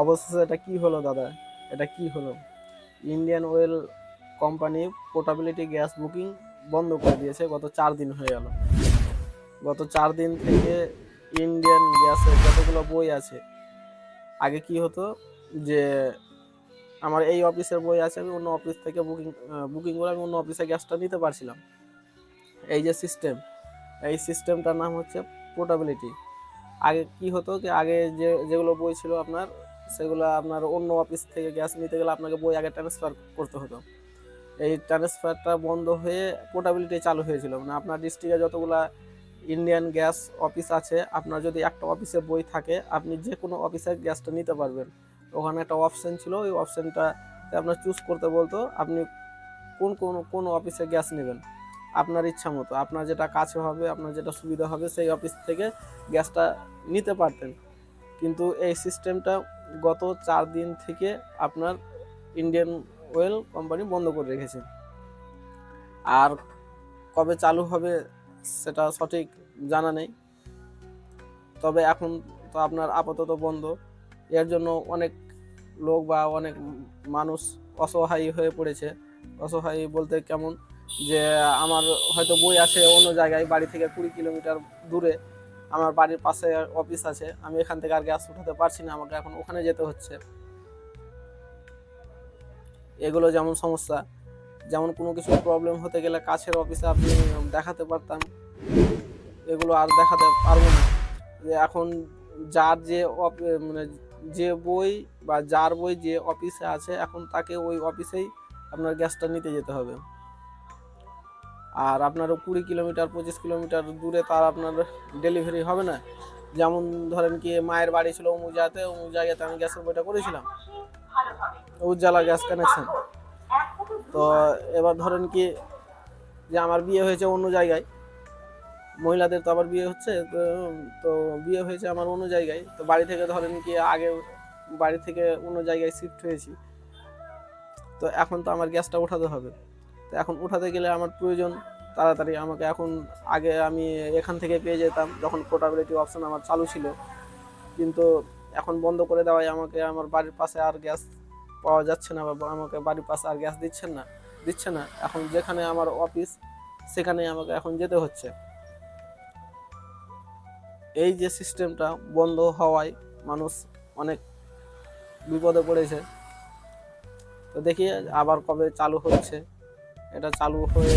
অবশেষে এটা কি হলো, দাদা? এটা কি হলো? Indian oil company portability gas booking বন্ধ করে দিয়েছে, গত চার দিন হয়ে গেল। গত চার দিন থেকে ইন্ডিয়ান গ্যাসের যতগুলো বই আছে, আগে কি হতো যে আমার এই অফিসের বই আছে, আমি অন্য অফিস থেকে বুকিং বুকিং করে আমি অন্য অফিসে গ্যাসটা নিতে পারছিলাম। এই যে সিস্টেম এই সিস্টেমটার নাম হচ্ছে পোর্টাবিলিটি আগে কি হতো যে, আগে যে, যেগুলো বই ছিল আপনার সেগুলো আপনার অন্য অফিস থেকে গ্যাস নিতে গেলে আপনাকে বই আগে ট্রান্সফার করতে হতো। এই ট্রান্সফারটা বন্ধ হয়ে পোর্টাবিলিটি চালু হয়েছিল। মানে আপনার ডিস্ট্রিক্টে যতগুলা ইন্ডিয়ান গ্যাস অফিস আছে, আপনার যদি একটা অফিসে বই থাকে, আপনি যে কোনো অফিসে গ্যাসটা নিতে পারবেন। ওখানে একটা অপশন ছিল, ওই অপশনটাতে আপনার চুজ করতে বলতো, আপনি কোন কোন কোন অফিসে গ্যাস নেবেন। আপনার ইচ্ছা মতো। আপনার যেটা কাছে হবে, আপনার যেটা সুবিধা হবে, সেই অফিস থেকে গ্যাসটা নিতে পারতেন। কিন্তু এই সিস্টেমটা গত চার দিন থেকে আপনার ইন্ডিয়ান অয়েল কোম্পানি বন্ধ করে রেখেছে। আর কবে চালু হবে সেটা সঠিক জানা নেই। তবে এখন তো আপনার আপাতত বন্ধ। এর জন্য অনেক লোক বা অনেক মানুষ অসহায় হয়ে পড়েছে। অসহায় বলতে কেমন যে আমার হয়তো বই আছে অন্য জায়গায় বাড়ি থেকে কুড়ি কিলোমিটার দূরে। আমার বাড়ির পাশে অফিস আছে। আমি এখান থেকে আর গ্যাস উঠাতে পারছি না, আমাকে এখন ওখানে যেতে হচ্ছে। এগুলো যেমন সমস্যা, যেমন কোনো কিছু প্রবলেম হতে গেলে কাছের অফিসে আপনি দেখাতে পারতাম। এগুলো আর দেখাতে পারব না। যে এখন যার যে মানে যে বই বা যার বই যে অফিসে আছে, এখন তাকে ওই অফিসেই আপনার গ্যাসটা নিতে যেতে হবে। আর আপনার কুড়ি কিলোমিটার, পঁচিশ কিলোমিটার দূরে তার আপনার ডেলিভারি হবে না। যেমন ধরেন কি, মায়ের বাড়ি ছিল অমুক জায়গাতে অমুক জায়গাতে আমি গ্যাসের বইটা করেছিলাম। উজ্জ্বলা গ্যাস কানেকশন তো এবার ধরেন কি, যে আমার বিয়ে হয়েছে অন্য জায়গায়, মহিলাদের তো আবার বিয়ে হচ্ছে, তো- তো বিয়ে হয়েছে আমার অন্য জায়গায়। তো বাড়ি থেকে ধরেন কি, আগে বাড়ি থেকে অন্য জায়গায় শিফট হয়েছি। তো এখন তো আমার গ্যাসটা ওঠাতে হবে। তো এখন উঠাতে গেলে আমার প্রয়োজন তাড়াতাড়ি আমাকে এখন আগে আমি এখান থেকে পেয়ে যেতাম, যখন পোর্টাবিলিটি অপশন আমার চালু ছিল। কিন্তু এখন বন্ধ করে দেওয়ায় আমাকে আমার বাড়ির পাশে আর গ্যাস পাওয়া যাচ্ছে না বা আমাকে বাড়ির পাশে আর গ্যাস দিচ্ছেন না, দিচ্ছে না। এখন যেখানে আমার অফিস সেখানে আমাকে এখন যেতে হচ্ছে। এই যে সিস্টেমটা বন্ধ হওয়ায় মানুষ অনেক বিপদে পড়েছে। তো দেখি আবার কবে চালু হচ্ছে। এটা চালু হয়ে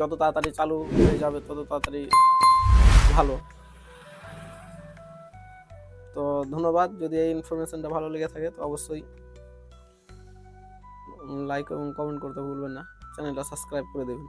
যত তাড়াতাড়ি চালু হয়ে যাবে তত তাড়াতাড়ি ভালো। তো ধন্যবাদ। যদি এই ইনফরমেশনটা ভালো লেগে থাকে তো অবশ্যই লাইক এবং কমেন্ট করতে ভুলবেন না। চ্যানেলটা সাবস্ক্রাইব করে দেবেন।